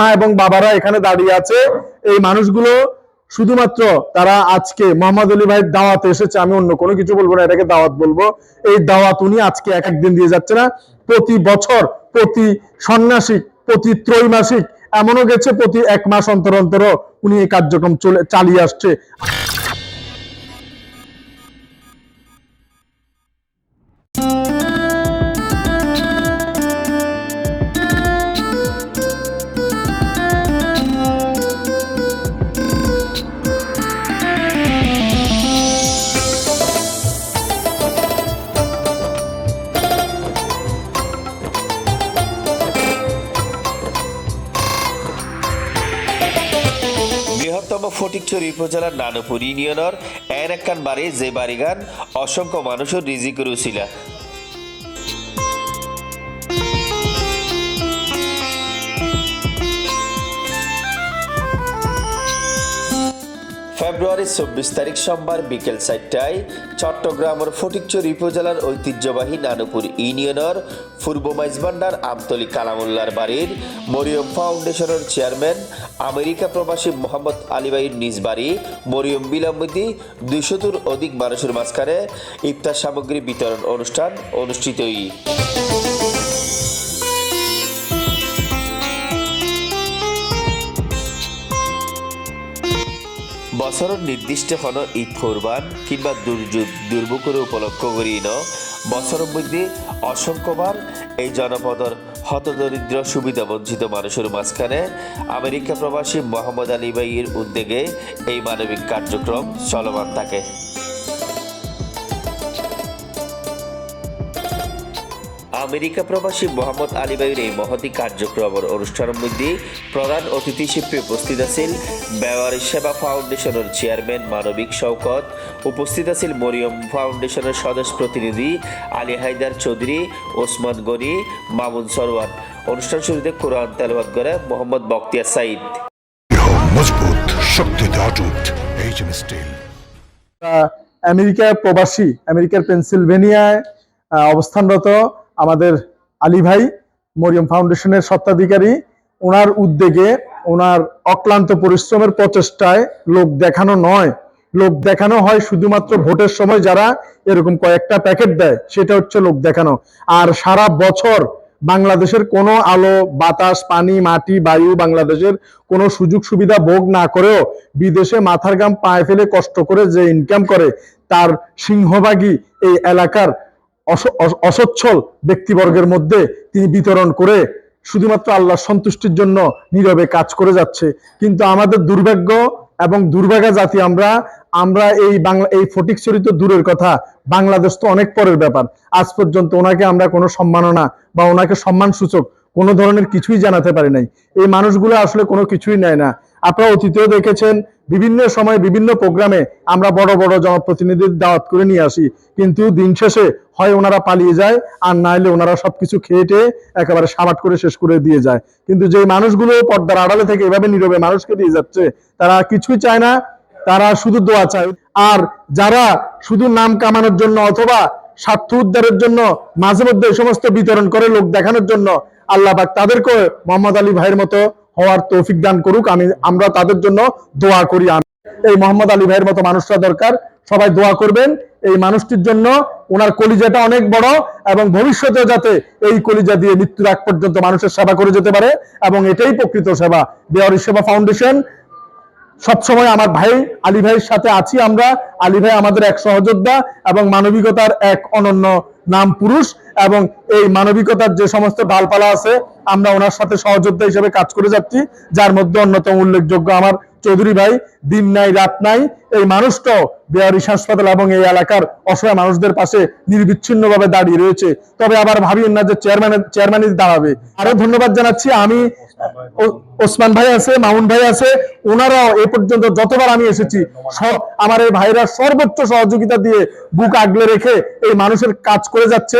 মা এবং বাবারা এখানে দাঁড়িয়ে আছে। এই মানুষগুলো শুধুমাত্র তারা আজকে মোহাম্মদ আলী ভাইয়ের দাওয়াতে এসেছে, আমি অন্য কোনো কিছু বলব না, এটাকে দাওয়াত বলব। এই দাওয়াত উনি আজকে এক একদিন দিয়ে যাচ্ছে না, প্রতি বছর, প্রতি সন্ন্যাসিক, প্রতি ত্রৈমাসিক, এমনও গেছে প্রতি এক মাস অন্তর অন্তর উনি এই কার্যক্রম চলে, চালিয়ে আসছে। ফটিকছড়ি উপজেলার নানুপুর ইউনিয়নের এর একখান বাড়ি যে বাড়িগান অসংখ্য মানুষের রিজিকের উছিলা ফেব্রুয়ারির চব্বিশ তারিখ সোমবার বিকেল চারটায় চট্টগ্রামের ফটিকচুর উপজেলার ঐতিহ্যবাহী নানুপুর ইউনিয়নের পূর্ব মাইজবান্ডার আমতলি কালামুল্লার বাড়ির মরিয়ম ফাউন্ডেশনের চেয়ারম্যান আমেরিকা প্রবাসী মোহাম্মদ আলীবাইয়ের নিজ বাড়ি মরিয়ম বিলম্বিতি দুইশতর অধিক মানুষের মাঝখানে ইফতার সামগ্রী বিতরণ অনুষ্ঠান অনুষ্ঠিতই। বছরের নির্দিষ্ট হন ঈদ কোরবান কিংবা দুর্যোগ দুর্ভোগের উপলক্ষ করি ন বছর মধ্যে অসংখ্যবার এই জনপদর হতদরিদ্র সুবিধা বঞ্চিত মানুষের মাঝখানে আমেরিকা প্রবাসী মোহাম্মদ আলী ভাইয়ের উদ্যোগে এই মানবিক কার্যক্রম চলমান থাকে। আমেরিকা প্রবাসী মোহাম্মদ আলী ভাইয়ের এই মহতি কার্যক্রমের অনুষ্ঠানের মধ্যে প্রধান অতিথি হিসেবে উপস্থিত আছেন বেওয়ারি সেবা ফাউন্ডেশনের চেয়ারম্যান মানবিক শওকত উপস্থিত আছেন মরিয়ম ফাউন্ডেশনের সদস্য প্রতিনিধি আলী হায়দার চৌধুরী ওসমান গনি মামুন সরওয়ান অনুষ্ঠান শুরুতে কোরআন তেলবাদ করে মোহাম্মদ বক্তিয়ার সাইদ মজবুত শক্তিতে অটুট এইচ এম স্টিল আহ, আমেরিকার প্রবাসী আমেরিকার পেনসিলভেনিয়ায় অবস্থানরত আমাদের আলী ভাই মরিয়ম ফাউন্ডেশনের স্বত্বাধিকারী। ওনার উদ্যোগে, ওনার অক্লান্ত পরিশ্রমের প্রচেষ্টায় লোক দেখানো নয়। লোক দেখানো হয় শুধুমাত্র ভোটের সময় যারা এরকম কয়েকটা প্যাকেট দেয়, সেটা হচ্ছে লোক দেখানো। আর সারা বছর বাংলাদেশের কোনো আলো, বাতাস, পানি, মাটি, বায়ু বাংলাদেশের কোনো সুযোগ সুবিধা ভোগ না করেও বিদেশে মাথার গাম পায়ে ফেলে কষ্ট করে যে ইনকাম করে, তার সিংহভাগই এই এলাকার অসচ্ছল ব্যক্তিবর্গের মধ্যে তিনি বিতরণ করে শুধুমাত্র আল্লাহর সন্তুষ্টির জন্য নীরবে কাজ করে যাচ্ছে। কিন্তু আমাদের দুর্ভাগ্য এবং দুর্ভাগা জাতি আমরা আমরা এই বাংলা, এই ফটিকছড়ি তো দূরের কথা। বাংলাদেশ তো অনেক পরের ব্যাপার। আজ পর্যন্ত ওনাকে আমরা কোনো সম্মাননা বা ওনাকে সম্মান সূচক কোনো ধরনের কিছুই জানাতে পারি নাই। এই মানুষগুলো আসলে কোনো কিছুই নেয় না। আপনারা অতীতেও দেখেছেন, বিভিন্ন সময় বিভিন্ন প্রোগ্রামে আমরা বড় বড় জনপ্রতিনিধির দাওয়াত করে নিয়ে আসি। কিন্তু দিন শেষে হয় ওনারা পালিয়ে যায়, আর নাইলে ওনারা সবকিছু খেয়ে টেয়ে একেবারে সাবাট করে শেষ করে দিয়ে যায়। কিন্তু যে মানুষগুলো পর্দার আড়ালে থেকে এভাবে নীরবে মানুষকে দিয়ে যাচ্ছে, তারা কিছুই চায় না, তারা শুধু দোয়া চায়। আর যারা শুধু নাম কামানোর জন্য অথবা স্বার্থ উদ্ধারের জন্য মাঝে মধ্যে এই সমস্ত বিতরণ করে লোক দেখানোর জন্য, আল্লাহ তাদেরকে মোহাম্মদ আলী ভাইয়ের মতো হওয়ার তৌফিক দান করুক। আমি, আমরা তাদের জন্য দোয়া করি এই মোহাম্মদ আলী ভাইয়ের মতো মানুষরা দরকার। সবাই দোয়া করবেন। এই মানুষটির জন্য ওনার কলিজাটা অনেক বড় এবং ভবিষ্যতে যাতে এই কলিজা দিয়ে মৃত্যুর আগ পর্যন্ত মানুষের সেবা করে যেতে পারে এবং এটাই প্রকৃত সেবা। বেয়ারি সেবা ফাউন্ডেশন। সবসময় আমার ভাই আলী ভাইয়ের সাথে আছি আমরা। আলী ভাই আমাদের এক সহযোদ্ধা এবং মানবিকতার এক অনন্য নাম পুরুষ। এবং এই মানবিকতার যে সমস্ত ডালপালা আছে, আমরা ওনার সাথে সহযোদ্ধা হিসেবে কাজ করে যাচ্ছি, যার মধ্যে অন্যতম উল্লেখযোগ্য আমার চৌধুরী ভাই, দিন নাই, রাত নাই, এই মানুষটাও বেয়ারিশ হাসপাতাল এবং এই এলাকার অসহায় মানুষদের পাশে নির্বিচ্ছিন্নভাবে দাঁড়িয়ে রয়েছে। তবে আবার ভাবিয়েন না যে চেয়ারম্যান চেয়ারম্যানই দাঁড়াবে। আরও ধন্যবাদ জানাচ্ছি আমি ওসমান ভাই আছে, মামুন ভাই আছে, ওনারাও এ পর্যন্ত যতবার আমি এসেছি, সব আমার এই ভাইরা সর্বোচ্চ সহযোগিতা দিয়ে বুক আগলে রেখে এই মানুষের কাজ করে যাচ্ছে।